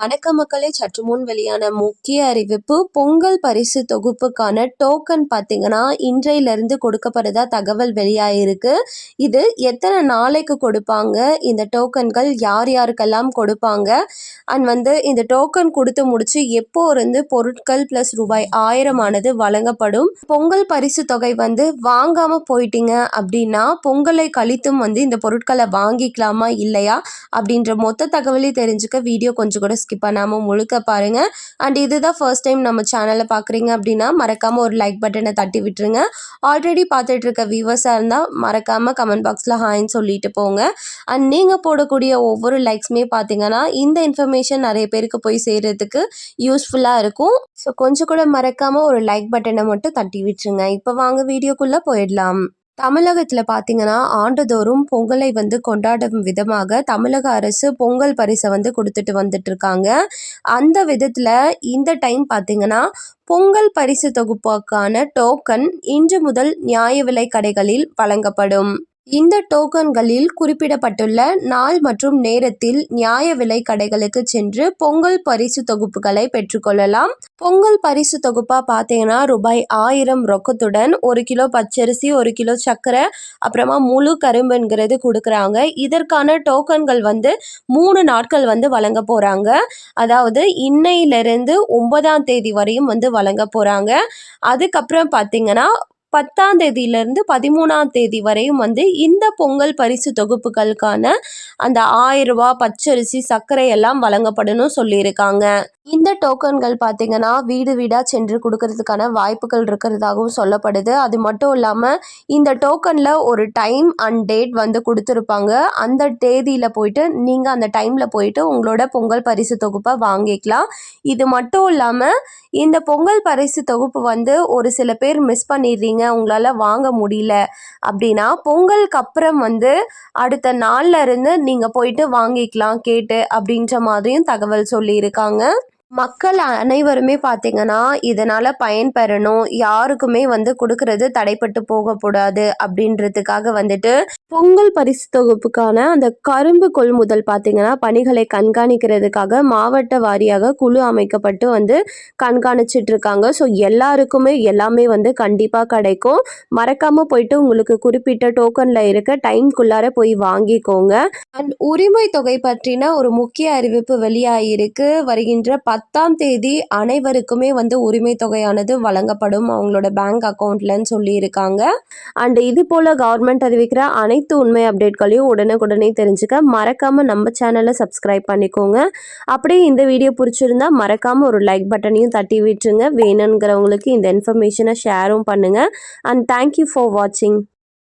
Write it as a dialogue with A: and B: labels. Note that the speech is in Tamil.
A: வணக்க மக்களே சற்று முன் வெளியான முக்கிய அறிவிப்பு பொங்கல் பரிசு தொகுப்புக்கான டோக்கன் பார்த்தீங்கன்னா இன்றையிலிருந்து கொடுக்கப்படுறதா தகவல் வெளியாயிருக்கு. இது எத்தனை நாளைக்கு கொடுப்பாங்க? இந்த டோக்கன்கள் யார் யாருக்கெல்லாம் கொடுப்பாங்க? அண்ட் வந்து இந்த டோக்கன் கொடுத்து முடிச்சு எப்போ இருந்து பொருட்கள் ப்ளஸ் ரூபாய் ஆயிரம் ஆனது வழங்கப்படும்? பொங்கல் பரிசு தொகை வந்து வாங்காம போயிட்டீங்க அப்படின்னா பொங்கலை கழித்தும் வந்து இந்த பொருட்களை வாங்கிக்கலாமா இல்லையா? அப்படின்ற மொத்த தகவலை தெரிஞ்சுக்க வீடியோ கொஞ்சம் கூட ஸ்கிப் பண்ணாமல் முழுக்க பாருங்கள் அண்ட் இதுதான் ஃபர்ஸ்ட் டைம் நம்ம சேனலை பார்க்குறீங்க அப்படின்னா மறக்காமல் ஒரு லைக் பட்டனை தட்டி விட்டுருங்க. ஆல்ரெடி பார்த்துட்டு இருக்க வியூவர்ஸாக இருந்தால் மறக்காமல் கமெண்ட் பாக்ஸில் ஹாய்ன்னு சொல்லிட்டு போங்க. அண்ட் நீங்கள் போடக்கூடிய ஒவ்வொரு லைக்ஸுமே பார்த்தீங்கன்னா இந்த இன்ஃபர்மேஷன் நிறைய பேருக்கு போய் சேர்கிறதுக்கு யூஸ்ஃபுல்லாக இருக்கும். ஸோ கொஞ்சம் கூட மறக்காமல் ஒரு லைக் பட்டனை மட்டும் தட்டி விட்டுருங்க. இப்போ வாங்க வீடியோக்குள்ளே போயிடலாம். தமிழகத்தில் பார்த்தீங்கன்னா ஆண்டுதோறும் பொங்கலை வந்து கொண்டாடும் விதமாக தமிழக அரசு பொங்கல் பரிசை வந்து கொடுத்துட்டு வந்துட்டு இருக்காங்க அந்த விதத்தில் இந்த டைம் பார்த்தீங்கன்னா பொங்கல் பரிசு தொகுப்புக்கான டோக்கன் இன்று முதல் நியாய விலை கடைகளில் வழங்கப்படும். இந்த டோக்கன்களில் குறிப்பிடப்பட்டுள்ள நாள் மற்றும் நேரத்தில் நியாய விலை கடைகளுக்கு சென்று பொங்கல் பரிசு தொகுப்புகளை பெற்றுக்கொள்ளலாம். பொங்கல் பரிசு தொகுப்பா பார்த்தீங்கன்னா ரூபாய் ஆயிரம் ரொக்கத்துடன் ஒரு கிலோ பச்சரிசி ஒரு கிலோ சர்க்கரை அப்புறமா முழு கரும்புங்கிறது கொடுக்குறாங்க. இதற்கான டோக்கன்கள் வந்து மூணு நாட்கள் வந்து வழங்க போகிறாங்க அதாவது இன்னையிலிருந்து ஒன்பதாம் தேதி வரையும் வந்து வழங்க போகிறாங்க அதுக்கப்புறம் பார்த்தீங்கன்னா பத்தாம் தேதியிலேருந்து பதிமூணாம் தேதி வரையும் வந்து இந்த பொங்கல் பரிசு தொகுப்புகளுக்கான அந்த ஆயிரம் பச்சரிசி சர்க்கரை எல்லாம் வழங்கப்படணும் சொல்லியிருக்காங்க. இந்த டோக்கன்கள் பார்த்தீங்கன்னா வீடு வீடாக சென்று கொடுக்கறதுக்கான வாய்ப்புகள் இருக்கிறதாகவும் சொல்லப்படுது. அது மட்டும் இல்லாமல் இந்த டோக்கனில் ஒரு டைம் அண்ட் டேட் வந்து கொடுத்துருப்பாங்க. அந்த தேதியில் போயிட்டு நீங்கள் அந்த டைமில் போயிட்டு உங்களோட பொங்கல் பரிசு தொகுப்பை வாங்கிக்கலாம். இது மட்டும் இல்லாமல் இந்த பொங்கல் பரிசு தொகுப்பு வந்து ஒரு சில பேர் மிஸ் பண்ணிடுறீங்க உங்களால் வாங்க முடியல அப்படின்னா பொங்கலுக்கு அப்புறம் வந்து அடுத்த நாளில் இருந்து நீங்கள் போயிட்டு வாங்கிக்கலாம் கேட்டு அப்படின்ற மாதிரியும் தகவல் சொல்லியிருக்காங்க. மக்கள் அனைவருமே பார்த்தீங்கன்னா இதனால் பயன்பெறணும். யாருக்குமே வந்து கொடுக்கறது தடைப்பட்டு போகக்கூடாது அப்படின்றதுக்காக வந்துட்டு பொங்கல் பரிசு தொகுப்புக்கான அந்த கரும்பு கொள்முதல் பார்த்தீங்கன்னா பணிகளை கண்காணிக்கிறதுக்காக மாவட்ட வாரியாக குழு அமைக்கப்பட்டு வந்து கண்காணிச்சிட்டு இருக்காங்க ஸோ எல்லாருக்குமே எல்லாமே வந்து கண்டிப்பாக கிடைக்கும். மறக்காமல் போயிட்டு உங்களுக்கு குறிப்பிட்ட டோக்கனில் இருக்க டைம்குள்ளார போய் வாங்கிக்கோங்க. அண்ட் உரிமை தொகை பற்றின ஒரு முக்கிய அறிவிப்பு வெளியாகிருக்கு வருகின்ற பத்தாம் தேதி அனைவருக்குமே வந்து உரிமை தொகையானது வழங்கப்படும். அவங்களோட பேங்க் அக்கௌண்ட்லன்னு சொல்லியிருக்காங்க. அண்ட் இது போல் கவர்மெண்ட் அறிவிக்கிற அனைத்து உண்மை அப்டேட்களையும் உடனுக்குடனே தெரிஞ்சுக்க மறக்காமல் நம்ம சேனலை சப்ஸ்கிரைப் பண்ணிக்கோங்க. அப்படியே இந்த வீடியோ பிடிச்சிருந்தா மறக்காமல் ஒரு லைக் பட்டனையும் தட்டி விட்டுருங்க. வேணுங்கிறவங்களுக்கு இந்த இன்ஃபர்மேஷனை ஷேரும் பண்ணுங்கள் அண்ட் தேங்க்யூ ஃபார் வாட்சிங்